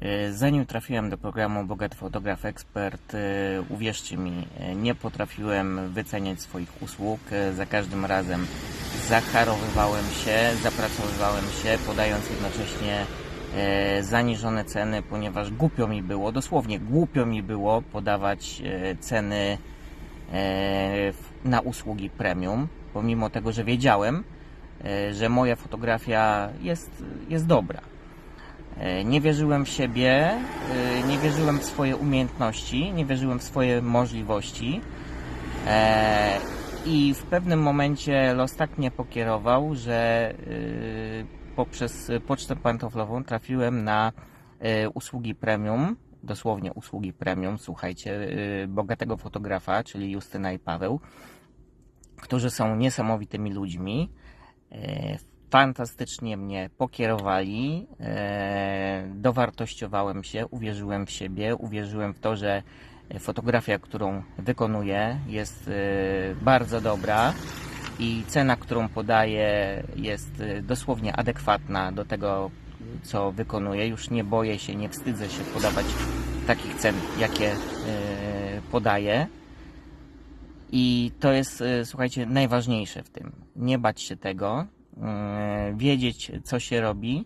E, Zanim trafiłem do programu Bogaty Fotograf Ekspert, e, uwierzcie mi, e, nie potrafiłem wyceniać swoich usług. Za każdym razem zacharowywałem się, zapracowywałem się, podając jednocześnie zaniżone ceny, ponieważ głupio mi było, dosłownie głupio mi było podawać ceny na usługi premium, pomimo tego, że wiedziałem, że moja fotografia jest, jest dobra. E, Nie wierzyłem w siebie, e, nie wierzyłem w swoje umiejętności, nie wierzyłem w swoje możliwości. E, I w pewnym momencie los tak mnie pokierował, że poprzez pocztę pantoflową trafiłem na usługi premium, dosłownie usługi premium, słuchajcie, bogatego fotografa, czyli Justyna i Paweł, którzy są niesamowitymi ludźmi. Fantastycznie mnie pokierowali, e, dowartościowałem się, uwierzyłem w siebie, uwierzyłem w to, że fotografia, którą wykonuję, jest e, bardzo dobra i cena, którą podaję, jest e, dosłownie adekwatna do tego, co wykonuję. Już nie boję się, nie wstydzę się podawać takich cen, jakie podaję. I to jest, słuchajcie, najważniejsze w tym. Nie bać się tego, wiedzieć, co się robi,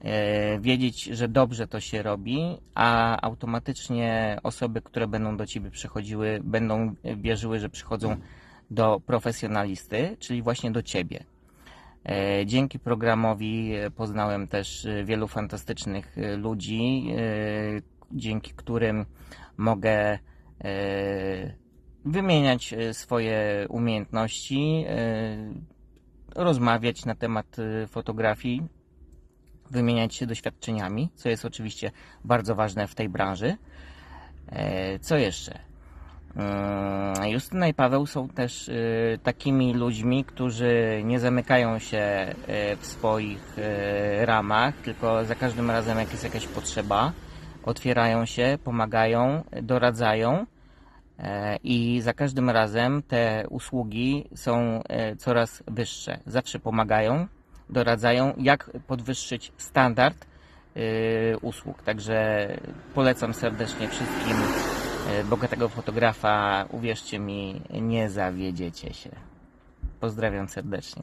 e, wiedzieć, że dobrze to się robi, a automatycznie osoby, które będą do ciebie przychodziły, będą wierzyły, że przychodzą do profesjonalisty, czyli właśnie do ciebie. E, Dzięki programowi e, poznałem też e, wielu fantastycznych e, ludzi, e, dzięki którym mogę e, wymieniać e, swoje umiejętności, e, rozmawiać na temat e, fotografii, wymieniać się doświadczeniami, co jest oczywiście bardzo ważne w tej branży. E, Co jeszcze? Mm, Justyna i Paweł są też y, takimi ludźmi, którzy nie zamykają się y, w swoich y, ramach, tylko za każdym razem, jak jest jakaś potrzeba, otwierają się, pomagają, doradzają. E, I za każdym razem te usługi są e, coraz wyższe. Zawsze pomagają, doradzają, jak podwyższyć standard e, usług. Także polecam serdecznie wszystkim bogatego fotografa. Uwierzcie mi, nie zawiedziecie się. Pozdrawiam serdecznie.